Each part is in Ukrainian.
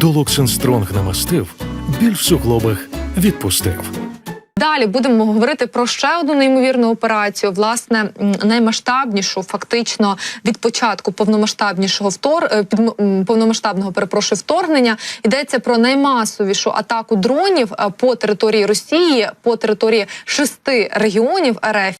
Долоксен Стронг намастив, біль в суглобах відпустив. Далі будемо говорити про ще одну неймовірну операцію. Власне, наймасштабнішу, фактично від початку повномасштабнішого втор е, повномасштабного перепрошую вторгнення. Йдеться про наймасовішу атаку дронів е, по території Росії, по території шести регіонів РФ.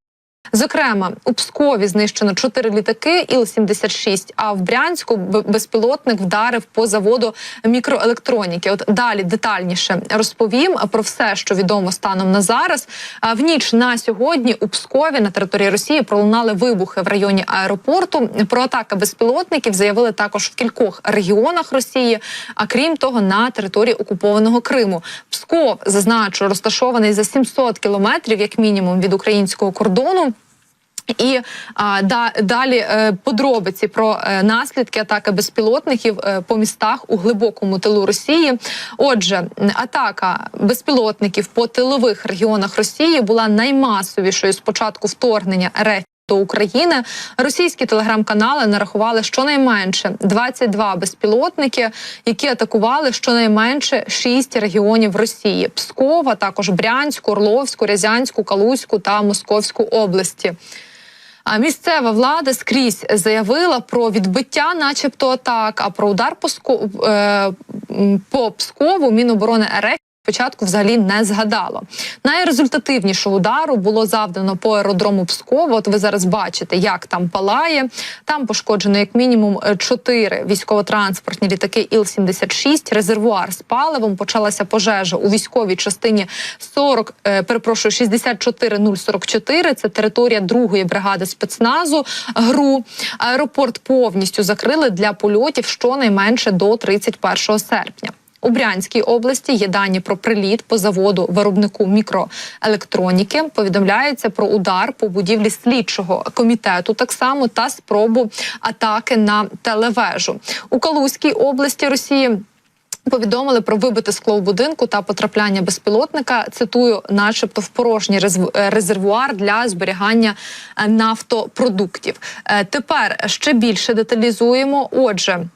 Зокрема, у Пскові знищено чотири літаки Іл-76, а в Брянську безпілотник вдарив по заводу мікроелектроніки. От далі детальніше розповім про все, що відомо станом на зараз. В ніч на сьогодні у Пскові на території Росії пролунали вибухи в районі аеропорту. Про атаки безпілотників заявили також в кількох регіонах Росії. А крім того, на території окупованого Криму. Псков зазначу розташований за 700 кілометрів, як мінімум, від українського кордону. І а, да, далі е, подробиці про е, наслідки атаки безпілотників е, по містах у глибокому тилу Росії. Отже, атака безпілотників по тилових регіонах Росії була наймасовішою з початку вторгнення РФ. До України російські телеграм-канали нарахували щонайменше 22 безпілотники, які атакували щонайменше 6 регіонів Росії: Пскова, також Брянську, Орловську, Рязанську, Калузьку та Московську області. А місцева влада скрізь заявила про відбиття, начебто, атак. А про удар по Ско- е, по Пскову Міноборони РФ спочатку взагалі не згадало. Найрезультативнішого удару було завдано по аеродрому Пскова. От ви зараз бачите, як там палає. Там пошкоджено як мінімум е, чотири військово-транспортні літаки Іл-76, резервуар з паливом. Почалася пожежа у військовій частині 40, е, перепрошую, 64044. Це територія другої бригади спецназу ГРУ. Аеропорт повністю закрили для польотів щонайменше до 31 серпня. У Брянській області є дані про приліт по заводу виробнику мікроелектроніки. Повідомляється про удар по будівлі слідчого комітету, так само та спробу атаки на телевежу у Калузькій області Росії. Повідомили про вибите скло в будинку та потрапляння безпілотника. Цитую, начебто, в порожній е, резервуар для зберігання е, нафтопродуктів. Е, Тепер ще більше деталізуємо. Отже.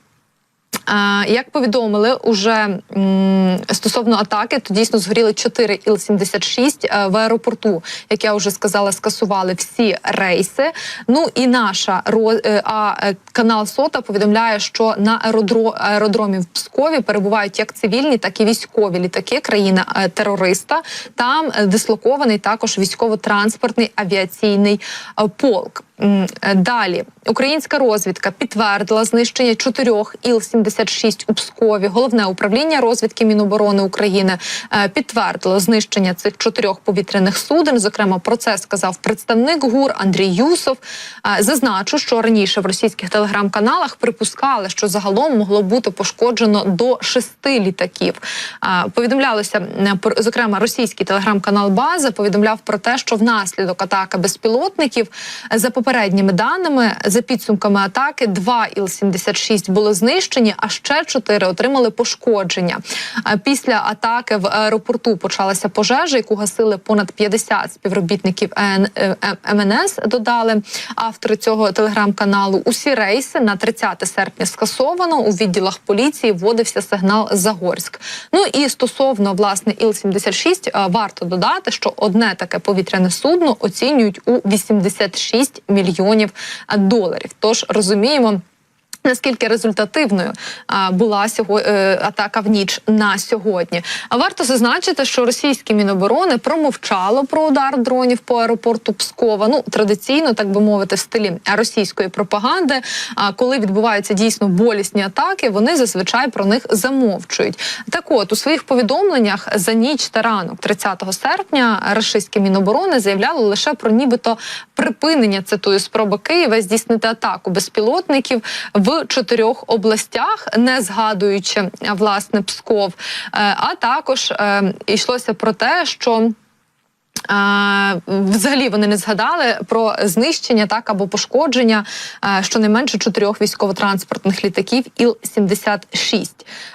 Як повідомили уже стосовно атаки, то дійсно згоріли 4 Іл-76 е, в аеропорту. Як я вже сказала, скасували всі рейси. Ну і наша е, а е, канал Сота повідомляє, що на аеродро- аеродромі в Пскові перебувають як цивільні, так і військові літаки країна терориста. Там дислокований також військово-транспортний авіаційний полк. Е, Далі українська розвідка підтвердила знищення чотирьох Іл-76 у Пскові. Головне управління розвідки Міноборони України е, підтвердило знищення цих чотирьох повітряних суден. Зокрема, про це сказав представник ГУР Андрій Юсов. Е, Зазначу, що раніше в російських телеграм-каналах припускали, що загалом могло бути пошкоджено до шести літаків. Повідомлялося зокрема російський телеграм-канал База повідомляв про те, що внаслідок атаки безпілотників за попередніми даними, за підсумками атаки, два Іл-76 були знищені, а ще чотири отримали пошкодження. Після атаки в аеропорту почалася пожежа, яку гасили понад 50 співробітників е, МНС. Додали автори цього телеграм-каналу. Усі рейси на 30 серпня скасовано. У відділах поліції вводився сигнал Загорськ. Ну і стосовно власне Іл-76, е, варто додати, що одне таке повітряне судно оцінюють у 86 мільйонів е, доларів. Тож розуміємо. Наскільки результативною була сього, е, атака в ніч на сьогодні? А варто зазначити, що російське міноборони промовчало про удар дронів по аеропорту Пскова. Ну традиційно, так би мовити, в стилі російської пропаганди. А коли відбуваються дійсно болісні атаки, вони зазвичай про них замовчують. Так, от у своїх повідомленнях за ніч та ранок, 30 серпня, російське міноборони заявляло лише про нібито припинення цитую спроби Києва здійснити атаку безпілотників в чотирьох областях, не згадуючи власне Псков. Е, А також е, йшлося про те, що взагалі вони не згадали про знищення так або пошкодження щонайменше чотирьох військово-транспортних літаків Іл-76.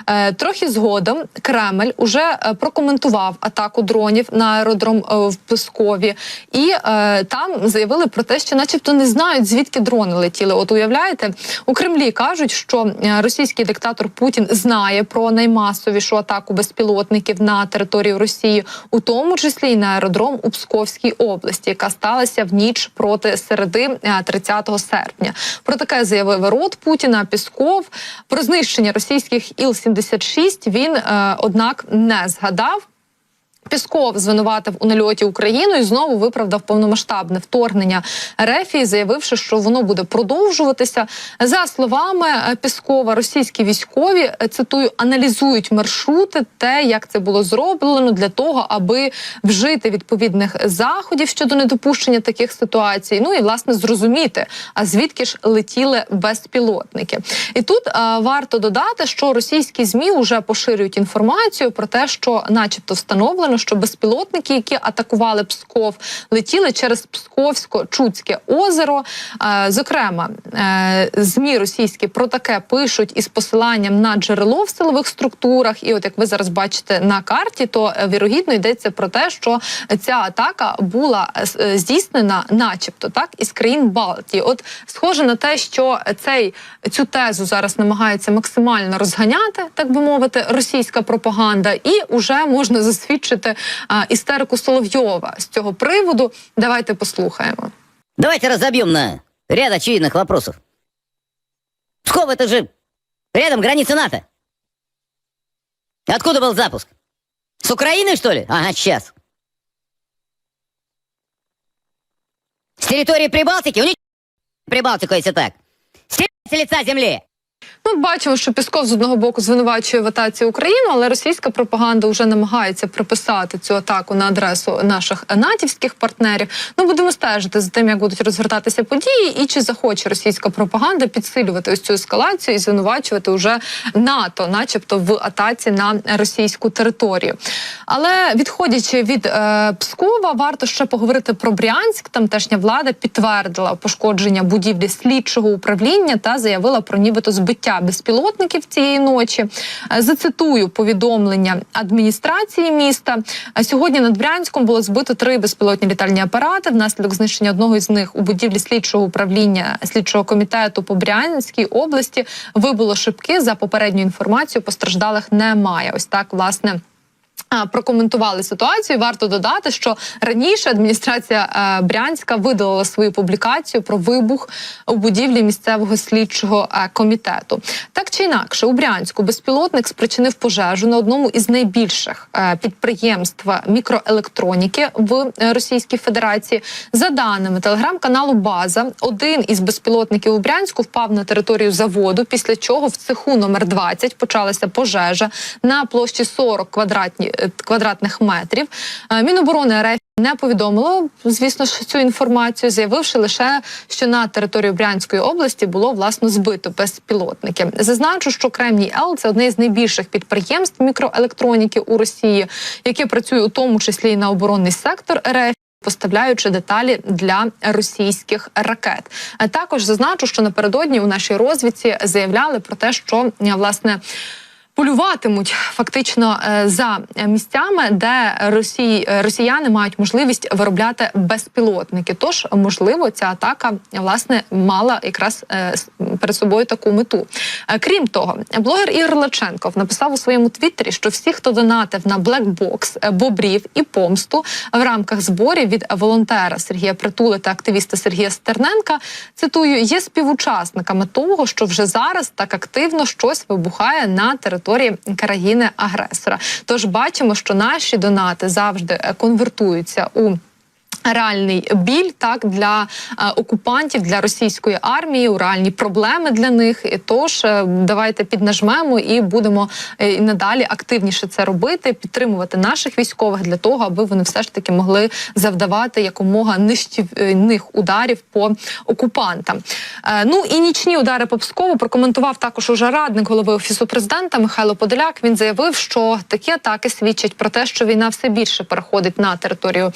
Е, Трохи згодом Кремль уже е, прокоментував атаку дронів на аеродром е, в Пскові, і там заявили про те, що, начебто, не знають звідки дрони летіли. От уявляєте, у Кремлі кажуть, що російський диктатор Путін знає про наймасовішу атаку безпілотників на територію Росії, у тому числі і на аеродром у Псковській області, яка сталася в ніч проти середи е, 30 серпня. Про таке заявив рот Путіна Пісков. Про знищення російських Іл-76 він, е, однак, не згадав. Пісков звинуватив у нальоті Україну і знову виправдав повномасштабне вторгнення РФ, заявивши, що воно буде продовжуватися. За словами Піскова, російські військові е, цитую аналізують маршрути, те, як це було зроблено для того, аби вжити відповідних заходів щодо недопущення таких ситуацій. Ну і власне зрозуміти, а звідки ж летіли безпілотники. І тут е, варто додати, що російські змі вже поширюють інформацію про те, що, начебто, встановлено, що безпілотники, які атакували Псков, летіли через Псковсько-Чудське озеро. Е, Зокрема, е, змі російські про таке пишуть із посиланням на джерело в силових структурах. І от як ви зараз бачите на карті, то е, вірогідно йдеться про те, що ця атака була здійснена, начебто, так із країн Балтії. От схоже на те, що цей цю тезу зараз намагається максимально розганяти, так би мовити, російська пропаганда, і вже можна засвідчити а, істерику Соловйова з цього приводу. Давайте послухаємо. Давайте разобьем на ряд очевидных вопросов. Псков это же рядом граница НАТО. Откуда был запуск? С Украины, что ли? Ага, сейчас. С территории Прибалтики? У них Прибалтику, если так. С лица земли. Ну, бачимо, що Пісков з одного боку звинувачує в атаці Україну, але російська пропаганда вже намагається приписати цю атаку на адресу наших натівських партнерів. Ну будемо стежити за тим, як будуть розгортатися події, і чи захоче російська пропаганда підсилювати ось цю ескалацію і звинувачувати уже НАТО, начебто в атаці на російську територію. Але відходячи від е, Пскова, варто ще поговорити про Брянськ. Тамтешня влада підтвердила пошкодження будівлі слідчого управління та заявила про нібито збиття безпілотників цієї ночі. Е, Зацитую повідомлення адміністрації міста. Е, Сьогодні над Брянськом було збито три безпілотні літальні апарати. Внаслідок знищення одного із них у будівлі слідчого управління слідчого комітету по Брянській області вибуло шибки. За попередньою інформацією постраждалих немає. Ось так власне. Прокоментували ситуацію. Варто додати, що раніше адміністрація е, Брянська видалила свою публікацію про вибух у будівлі місцевого слідчого е, комітету. Так чи інакше, у Брянську безпілотник спричинив пожежу на одному із найбільших е, підприємств мікроелектроніки в Російській Федерації. За даними телеграм-каналу База, один із безпілотників у Брянську впав на територію заводу, після чого в цеху номер 20 почалася пожежа на площі 40 квадратні, квадратних метрів. Е, Міноборони РФ не повідомило, звісно ж, цю інформацію, заявивши лише, що на територію Брянської області було власно збито безпілотники. Зазначу, що Кремній Л це одне з найбільших підприємств мікроелектроніки у Росії, яке працює у тому числі і на оборонний сектор РФ. Поставляючи деталі для російських ракет, а також зазначу, що напередодні у нашій розвідці заявляли про те, що е, власне полюватимуть фактично е, за місцями, де Росії е, росіяни мають можливість виробляти безпілотники. Тож, можливо, ця атака власне мала якраз е, перед собою таку мету. Крім того, блогер Ігор Лаченков написав у своєму твіттері, що всі, хто донатив на блекбокс, бобрів і помсту в рамках зборів від волонтера Сергія Притули та активіста Сергія Стерненка, цитую, є співучасниками того, що вже зараз так активно щось вибухає на території країни-агресора. Тож бачимо, що наші донати завжди е, конвертуються у Реальний біль так для е, окупантів, для російської армії, реальні проблеми для них. І Тож е, давайте піднажмемо і будемо е, і надалі активніше це робити, підтримувати наших військових для того, аби вони все ж таки могли завдавати якомога нищівних ударів по окупантам. Ну і нічні удари по Пскову прокоментував також уже радник голови офісу президента Михайло Подоляк. Він заявив, що такі атаки свідчать про те, що війна все більше переходить на територію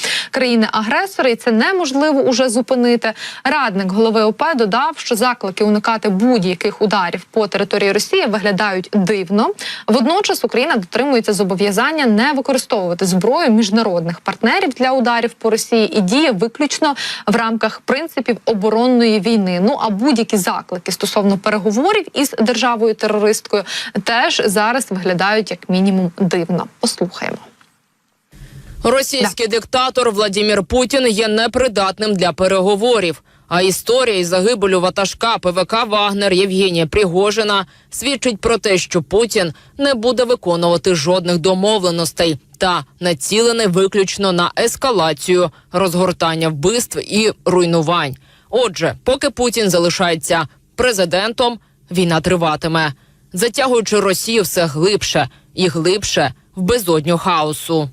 країни-агресора, і це неможливо уже зупинити. Радник голови ОП додав, що заклики уникати будь-яких ударів по території Росії виглядають дивно. Водночас Україна дотримується зобов'язання не використовувати зброю міжнародних партнерів для ударів по Росії і діє виключно в рамках принципів оборонної війни. Ну а будь-які заклики стосовно переговорів із державою терористкою теж зараз виглядають як мінімум дивно. Послухаємо. Російський диктатор Владімір Путін є непридатним для переговорів. А історія із загибелю ватажка ПВК Вагнер Євгенія Пригожина свідчить про те, що Путін не буде виконувати жодних домовленостей та націлений виключно на ескалацію, розгортання вбивств і руйнувань. Отже, поки Путін залишається президентом, війна триватиме, затягуючи Росію все глибше і глибше в безодню хаосу.